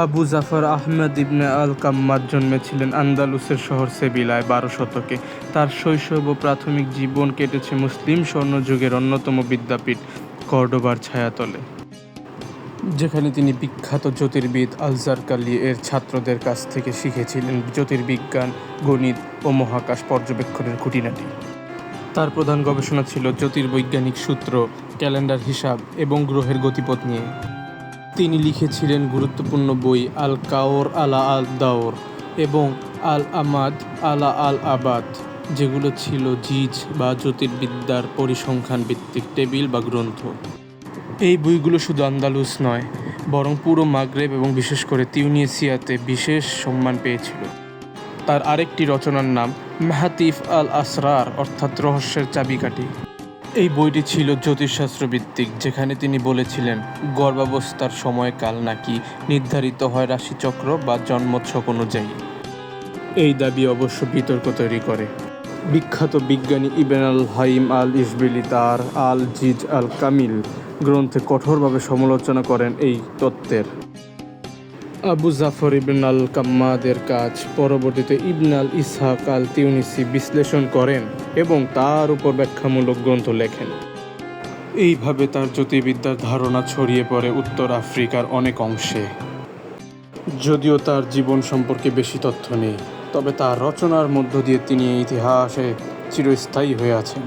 আবু জাফর আহমেদ ইবনে আল কাম্মাদ জন্মেছিলেন আন্দালুসের শহর সেবিলায়, বারো শতকে। তার শৈশব ও প্রাথমিক জীবন কেটেছে মুসলিম স্বর্ণযুগের অন্যতম বিদ্যাপীঠ, কর্ডোবার ছায়াতলে। যেখানে তিনি বিখ্যাত জ্যোতির্বিদ আলজারকালি এর ছাত্রদের কাছ থেকে শিখেছিলেন জ্যোতির্বিজ্ঞান, গণিত ও মহাকাশ পর্যবেক্ষণের খুঁটিনাটি। তার প্রধান গবেষণা ছিল জ্যোতির্বৈজ্ঞানিক সূত্র, ক্যালেন্ডার হিসাব এবং গ্রহের গতিপথ নিয়ে। তিনি লিখেছিলেন গুরুত্বপূর্ণ বই আল কাওর আলা আল দাওর এবং আল আমাদ আলা আল আবাদ, যেগুলো ছিল জিজ বা জ্যোতির্বিদ্যার পরিসংখ্যান ভিত্তিক টেবিল বা গ্রন্থ। এই বইগুলো শুধু আন্দালুস নয়, বরং পুরো মাগরেব এবং বিশেষ করে তিউনিসিয়াতে বিশেষ সম্মান পেয়েছিল। তার আরেকটি রচনার নাম মেহাতিফ আল আসরার অর্থাৎ রহস্যের চাবিকাঠি। এই বইটি ছিল জ্যোতিষশাস্ত্র ভিত্তিক যেখানে তিনি বলেছিলেন, গর্ভাবস্থার সময়কাল নাকি নির্ধারিত হয় রাশিচক্র বা জন্মছক অনুযায়ী। এই দাবি অবশ্য বিতর্ক তৈরি করে। বিখ্যাত বিজ্ঞানী ইবেন আল হাইম আল ইসবিলি তার আল জিজ আল কামিল গ্রন্থে কঠোরভাবে সমালোচনা করেন এই তত্ত্বের। আবু জাফর ইবন আল কাম্মাদের কাজ পরবর্তীতে ইবন আল ইসহাক আল তিউনিসি বিশ্লেষণ করেন এবং তার উপর ব্যাখ্যামূলক গ্রন্থ লেখেন। এইভাবে তার জ্যোতির্বিদ্যার ধারণা ছড়িয়ে পড়ে উত্তর আফ্রিকার অনেক অংশে। যদিও তার জীবন সম্পর্কে বেশি তথ্য নেই, তবে তার রচনার মধ্য দিয়ে তিনি ইতিহাসে চিরস্থায়ী হয়ে আছেন।